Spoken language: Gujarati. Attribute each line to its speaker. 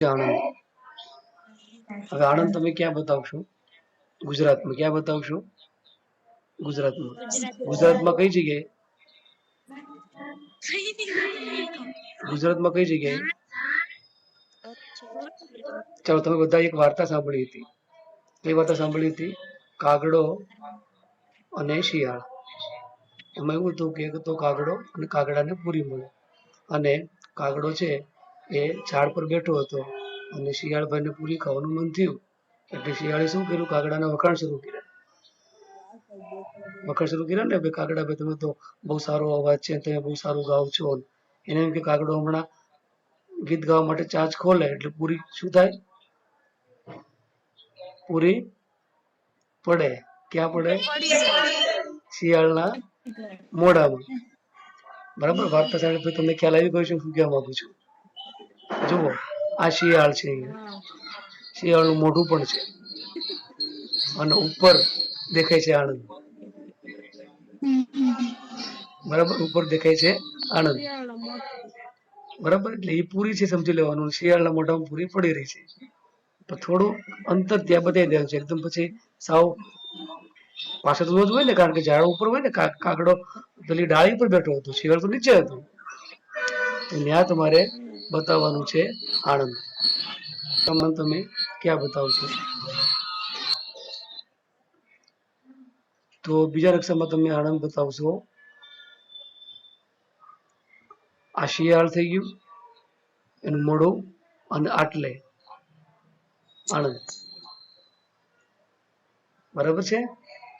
Speaker 1: આણંદ હવે આણંદ તમે ક્યાં બતાવશો? ગુજરાતમાં ક્યાં બતાવશો? ગુજરાતમાં. ગુજરાતમાં. કઈ જગ્યાએ? ગુજરાતમાં કઈ જગ્યાએ? ચાલો તમે બધા એક વાર્તા સાંભળી હતી. કઈ વાર્તા સાંભળી હતી? કાગડો અને શિયાળ. એમાં એવું હતું કે તો કાગડો અને કાગડાને પૂરી મળે. અને કાગડો છે એ ઝાડ પર બેઠો હતો અને શિયાળભાઈને પૂરી ખાવાનું મન થયું એટલે શિયાળે શું કર્યું? કાગડાના વખાણ શરૂ કર્યા. વખાણ શરૂ કર્યા ને ભાઈ કાગડા, ભાઈ તમે તો બહુ સારો અવાજ છે, તમે બહુ સારું ગાવ છો. એને એમ કે કાગડો હમણાં ગીત ગાવા માટે ચાંચ ખોલે એટલે પૂરી શું થાય? પૂરી પડે. ક્યાં પડે? શિયાળના મોઢામાં. બરાબર? વાર્તા સાહેબ તમને ખ્યાલ આવી ગયો છે? શું કહેવા માંગુ છું. જુઓ, આ શિયાળ છે શિયાળનું મોઢું પણ છે. અને ઉપર દેખાય છે આણંદ. બરાબર, ઉપર દેખાય છે આણંદ. બરાબર, એટલે એ પૂરી છે સમજી લેવાનું. શિયાળના મોઢામાં પૂરી પડી રહી છે. પણ થોડું અંતર ત્યાં બતાવી દેવાનું છે. એકદમ પછી સાવ પાછળ તો જ હોય ને, કારણ કે ઝાડ ઉપર હોય ને કાકડો પેલી ડાળી પર બેઠો હતો. શિયાળ તો નીચે હતું. ત્યાં તમારે બતાવવાનું છે આણંદ. તમને તમે ક્યાં બતાવશો? તો બીજા નકશામાં તમે આણંદ બતાવશો. આ શિયાળ થઈ ગયું, એનું મોઢું અને આટલે. આણંદ. બરાબર છે?